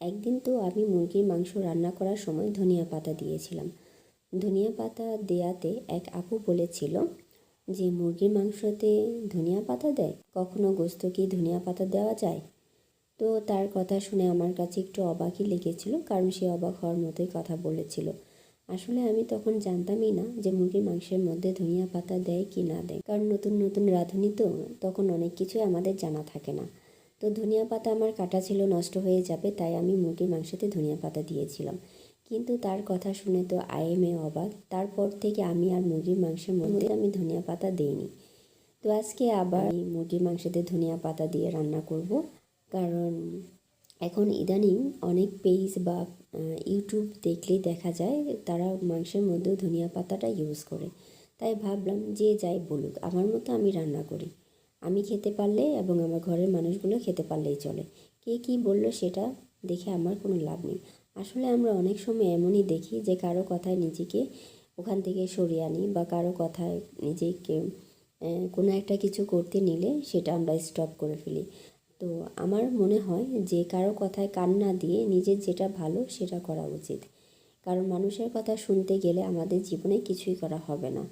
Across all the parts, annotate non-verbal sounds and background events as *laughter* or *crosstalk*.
একদিন তো আমি মুরগির মাংস রান্না করার সময় ধনিয়া পাতা দিয়েছিলাম। ধনিয়া পাতা দেয়াতে এক আপু বলেছিল যে, মুরগির মাংসতে ধনিয়া পাতা দেয়? কখনো গোস্ত কি ধনিয়া পাতা দেওয়া যায়? তো তার কথা শুনে আমার কাছে একটু অবাকই লেগেছিল, কারণ সে অবাক হওয়ার মতোই কথা বলেছিল। আসলে আমি তখন জানতামই না যে, মুরগির মাংসের মধ্যে ধনিয়া পাতা দেয় কি না দেয়। কারণ নতুন নতুন রাঁধুনি তো, তখন অনেক কিছুই আমাদের জানা থাকে না। তো ধনিয়া পাতা আমার কাটা ছিল, নষ্ট হয়ে যাবে, তাই আমি মুরগির মাংসতে ধনিয়া পাতা দিয়েছিলাম। কিন্তু তার কথা শুনে তো আইএমএ অবাক। তারপর থেকে আমি আর মুরগির মাংসের মধ্যে আমি ধনিয়া পাতা দিইনি। তো আজকে আবার মুরগির মাংসতে ধনিয়া পাতা দিয়ে রান্না করব। কারণ এখন ইদানিং অনেক পেজ বা ইউটিউব দেখলেই দেখা যায় তারা মাংসের মধ্যেও ধনিয়া পাতাটা ইউজ করে। তাই ভাবলাম যে যাই বলুক, আমার মতো আমি রান্না করি। আমি খেতে পারলে এবং আমার ঘরের মানুষগুলো খেতে পারলেই চলে। কে কী বলল সেটা দেখে আমার কোনো লাভ নেই। আসলে আমরা অনেক সময় এমনই দেখি যে কারও কথায় নিজেকে ওখান থেকে সরিয়ে আনি বা কারও কথায় নিজেকে কোনো একটা কিছু করতে নিলে সেটা আমরা স্টপ করে ফেলি। তো আমার মনে হয় যে কারও কথায় কান না দিয়ে নিজের যেটা ভালো সেটা করা উচিত। কারণ মানুষের কথা শুনতে গেলে আমাদের জীবনে কিছুই করা হবে না।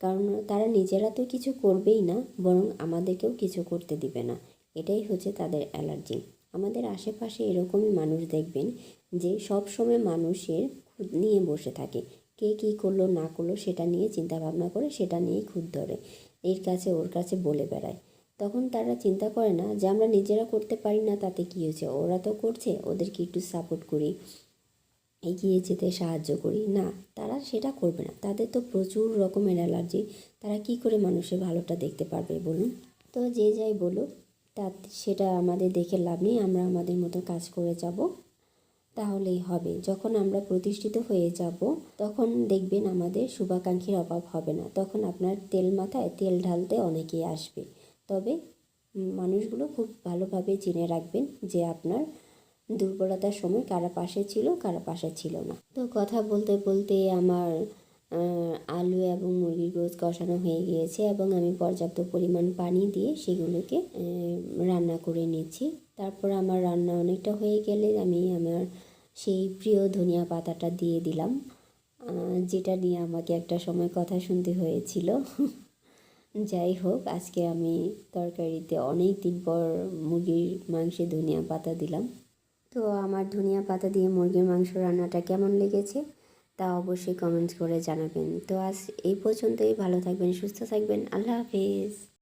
কারণ তারা নিজেরা তো কিছু করবেই না, বরং আমাদেরকেও কিছু করতে দিবে না। এটাই হচ্ছে তাদের অ্যালার্জি। আমাদের আশেপাশে এরকমই মানুষ দেখবেন যে সব সময় মানুষের খুদ নিয়ে বসে থাকে। কে কী করল, না করল, সেটা নিয়ে চিন্তা ভাবনা করে, সেটা নিয়েই খুদ ধরে। এর কাছে ওর কাছে বলে বেড়ায়। তখন তারা চিন্তা করে না যে আমরা নিজেরা করতে পারি না, তাতে কী হয়েছে? ওরা তো করছে, ওদেরকে একটু সাপোর্ট করি। এগিয়ে যেতে সাহায্য করি। না, তারা সেটা করবে না। তাদের তো প্রচুর রকমের অ্যালার্জি। তারা কি করে মানুষের ভালোটা দেখতে পারবে বলুন? তো যে যাই বলুক তা সেটা আমাদের দেখে লাভ নেই। আমরা আমাদের মতো কাজ করে যাব। তাহলেই হবে। যখন আমরা প্রতিষ্ঠিত হয়ে যাব, তখন দেখবেন আমাদের শুভাকাঙ্ক্ষীর অভাব হবে না। তখন আপনার তেল মাথায় তেল ঢালতে অনেকেই আসবে। তবে মানুষগুলো খুব ভালোভাবে জেনে রাখবেন যে আপনার দুর্বলতার সময় কারা পাশে ছিল, কারা পাশে ছিল না। তো কথা বলতে বলতে আমার আলু এবং মুরগির গোস কষানো হয়ে গিয়েছে এবং আমি পর্যাপ্ত পরিমাণ পানি দিয়ে সেগুলোকে রান্না করে নিচ্ছি। তারপর আমার রান্না অনেকটা হয়ে গেলে আমি আমার সেই প্রিয় ধনিয়া পাতাটা দিয়ে দিলাম। যেটা নিয়ে আমাকে একটা সময় কথা শুনতে হয়েছিল। *laughs* যাই হোক, আজকে আমি তরকারিতে অনেক দিন পর মুরগির মাংসে ধনিয়া পাতা দিলাম। তো আমার ধনিয়া পাতা দিয়ে মুরগির মাংস রান্নাটা কেমন লেগেছে তা অবশ্যই কমেন্টস করে জানাবেন। তো আজ এই পর্যন্তই, ভালো থাকবেন, সুস্থ থাকবেন, আল্লাহ হাফিজ।